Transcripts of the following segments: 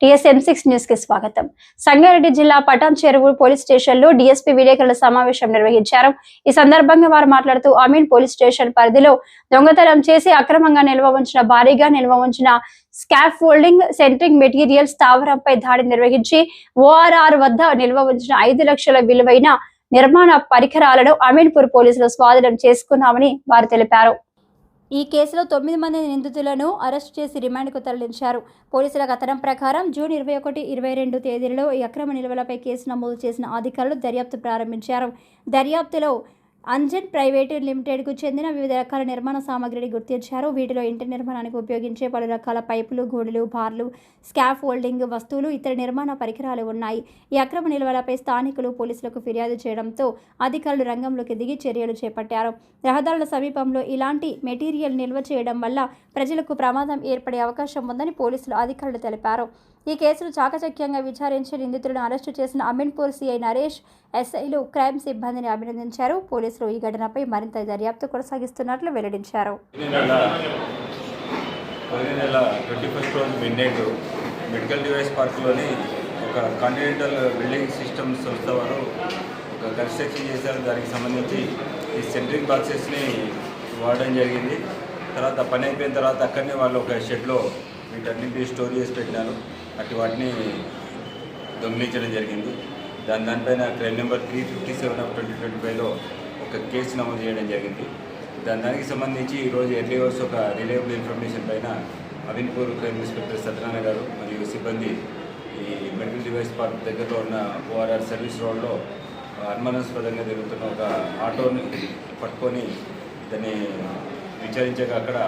TSM six న్యూస్కి స్వాగతం. సంగారెడ్డి జిల్లా పటాన్ చెరువు పోలీస్ స్టేషన్లో డిఎస్పీ విలేకరుల సమావేశం నిర్వహించారు. ఈ సందర్భంగా వారు మాట్లాడుతూ అమీన్ పోలీస్ స్టేషన్ పరిధిలో దొంగతనం చేసి అక్రమంగా నిల్వ ఉంచిన భారీగా నిల్వ ఉంచిన స్కాఫ్ ఫోల్డింగ్ సెంట్రింగ్ మెటీరియల్ స్థావరంపై దాడి నిర్వహించి ఓఆర్ఆర్ వద్ద నిల్వ ఉంచిన ఐదు లక్షల విలువైన నిర్మాణ పరికరాలను అమీన్పూర్ పోలీసులు స్వాధీనం చేసుకున్నామని వారు తెలిపారు. ఈ కేసులో తొమ్మిది మంది నిందితులను అరెస్ట్ చేసి రిమాండ్కు తరలించారు. పోలీసుల కథనం ప్రకారం జూన్ ఇరవై ఒకటి ఇరవై రెండు తేదీలలో ఈ అక్రమ నిల్వలపై కేసు నమోదు చేసిన అధికారులు దర్యాప్తు ప్రారంభించారు. దర్యాప్తులో అంజన్ ప్రైవేటు లిమిటెడ్కు చెందిన వివిధ రకాల నిర్మాణ సామాగ్రిని గుర్తించారు. వీటిలో ఇంటి నిర్మాణానికి ఉపయోగించే పలు రకాల పైపులు గోడలు బార్లు స్కాఫ్ హోల్డింగ్ వస్తువులు ఇతర నిర్మాణ పరికరాలు ఉన్నాయి. ఈ అక్రమ నిల్వలపై స్థానికులు పోలీసులకు ఫిర్యాదు చేయడంతో అధికారులు రంగంలోకి దిగి చర్యలు చేపట్టారు. రహదారుల సమీపంలో ఇలాంటి మెటీరియల్ నిల్వ చేయడం వల్ల ప్రజలకు ప్రమాదం ఏర్పడే అవకాశం ఉందని పోలీసులు అధికారులు తెలిపారు. ఈ కేసును చాకచక్యంగా విచారించి నిందితులను అరెస్టు చేసిన అమీన్పూర్ సీఐ నరేష్ ఎస్ఐలు క్రైమ్ సిబ్బందిని అభినందించారు. పోలీసులు ఈ ఘటనపై మరింత దర్యాప్తు కొనసాగిస్తున్నట్లు వెల్లడించారు. నెల నెల ట్వంటీ మెడికల్ డివైస్ పార్క్లోని ఒక కాంటినెంటల్ బిల్డింగ్ సిస్టమ్ సంస్థ వారు ఒక కన్స్ట్రక్షన్ చేశారు. దానికి సంబంధించి ఈ సెంట్రింగ్ బాక్సెస్ని వాడడం జరిగింది. తర్వాత పని అయిపోయిన తర్వాత అక్కడనే వాళ్ళు ఒక షెడ్లో వీటన్నింటినీ స్టోర్ చేసి పెట్టినారు. అటు వాటిని దొంగిలించడం జరిగింది. దాని దానిపైన crime number three fifty seven of twenty twenty ఫైవ్లో కేసు నమోదు చేయడం జరిగింది. దాని దానికి సంబంధించి ఈరోజు ఎర్లీ అవర్స్ ఒక రిలయబుల్ ఇన్ఫర్మేషన్ పైన అవిన్పూర్ క్రైమ్ ఇన్స్పెక్టర్ సత్యనారాయణ గారు మరియు సిబ్బంది ఈ మెడికల్ డివైస్ పార్క్ దగ్గరలో ఉన్న ఓఆర్ఆర్ సర్వీస్ రోడ్లో అనుమానాస్పదంగా జరుగుతున్న ఒక ఆటోని పట్టుకొని దాన్ని విచారించాక అక్కడ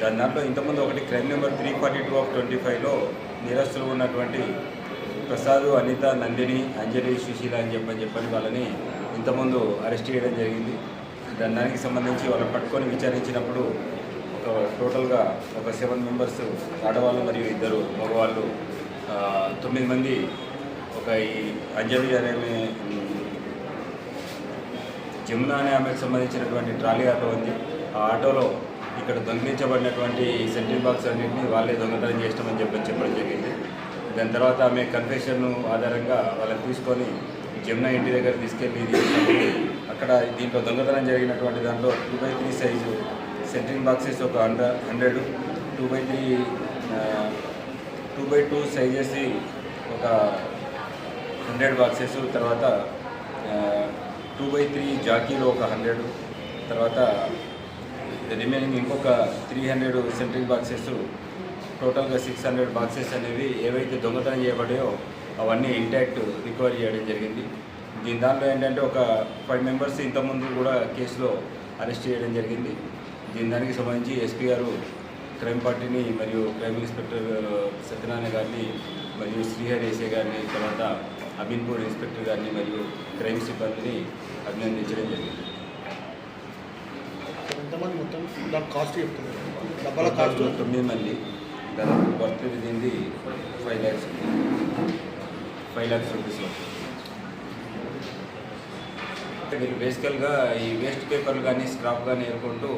దాని దాంట్లో ఇంతకుముందు ఒకటి crime number three forty two of twenty ఫైవ్లో నిరస్తులు ఉన్నటువంటి ప్రసాద్ అనిత నందిని అంజలి సుశీల అని చెప్పని చెప్పని వాళ్ళని ఇంతకుముందు అరెస్ట్ చేయడం జరిగింది. దాని దానికి సంబంధించి వాళ్ళని పట్టుకొని విచారించినప్పుడు ఒక టోటల్గా ఒక సెవెన్ మెంబర్స్ ఆడవాళ్ళు మరియు ఇద్దరు మగవాళ్ళు తొమ్మిది మంది ఒక ఈ అంజలి అనే జమున అనే ఆమెకు సంబంధించినటువంటి ట్రాలీ ఆటో ఉంది. ఆ ఆటోలో ఇక్కడ దొంగిలించబడినటువంటి సెంట్రింగ్ బాక్స్ అన్నింటినీ వాళ్ళే దొంగతనం చేస్తామని చెప్పని చెప్పడం జరిగింది. దాని తర్వాత ఆమె కన్ఫెషన్ ఆధారంగా వాళ్ళని తీసుకొని జమున ఇంటి దగ్గర తీసుకెళ్ళి అక్కడ దీంట్లో దొంగతనం జరిగినటువంటి దాంట్లో two by three size centring boxes ఒక hundred hundred two by three two by two sizes ఒక హండ్రెడ్ బాక్సెస్ తర్వాత టూ బై త్రీ జాకీలో ఒక హండ్రెడ్ తర్వాత రిమైనింగ్ ఇంకొక త్రీ హండ్రెడ్ సెంట్రింగ్ బాక్సెస్ టోటల్గా సిక్స్ హండ్రెడ్ బాక్సెస్ అనేవి ఏవైతే దొంగతనం చేయబడాయో అవన్నీ ఇంటాక్ట్ రికవరీ చేయడం జరిగింది. దీని దాంట్లో ఏంటంటే ఒక ఫైవ్ మెంబర్స్ ఇంతకుముందు కూడా కేసులో అరెస్ట్ చేయడం జరిగింది. దీని దానికి సంబంధించి ఎస్పీ గారు క్రైమ్ పార్టీని మరియు క్రైమ్ ఇన్స్పెక్టర్ సత్యనారాయణ గారిని మరియు శ్రీహరి ఎస్ఏ గారిని తర్వాత అమీన్పూర్ ఇన్స్పెక్టర్ గారిని మరియు క్రైమ్ సిబ్బందిని అభినందించడం జరిగింది. తొమ్మిది మంది. దాదాపు worth five lakhs five lakhs rupees వరకు. మీరు బేసికల్గా ఈ వేస్ట్ పేపర్లు కానీ స్క్రాప్ కానీ ఏరుకుంటూ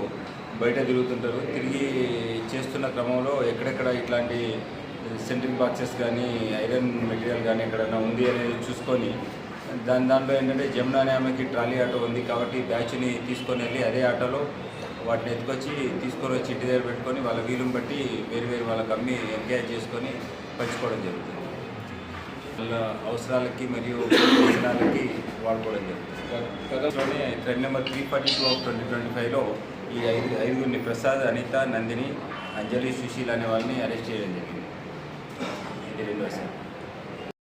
బయట తిరుగుతుంటారు. తిరిగి చేస్తున్న క్రమంలో ఎక్కడెక్కడ ఇట్లాంటి సెంట్రింగ్ బాక్సెస్ కానీ ఐరన్ మెటీరియల్ కానీ ఎక్కడైనా ఉంది అనేది చూసుకొని దాని దాంట్లో ఏంటంటే జమున అనే ఆమెకి ట్రాలీ ఆటో ఉంది కాబట్టి బ్యాచ్ని తీసుకొని వెళ్ళి అదే ఆటోలో వాటిని ఎత్తుకొచ్చి తీసుకొని వచ్చి ఇంటి దగ్గర పెట్టుకొని వాళ్ళ వీలుని బట్టి వేరు వేరు వాళ్ళకి అమ్మి ఎంకేజ్ చేసుకొని పంచుకోవడం జరుగుతుంది. వాళ్ళ అవసరాలకి మరియు అవసరాలకి వాడుకోవడం జరుగుతుంది. Trend number three forty two of twenty twenty ఫైవ్లో ఈ ఐదు ఐదుగురిని ప్రసాద్ అనిత నందిని అంజలి సుశీల్ అనే వాళ్ళని అరెస్ట్ చేయడం జరిగింది. ఇది రెండోసారి.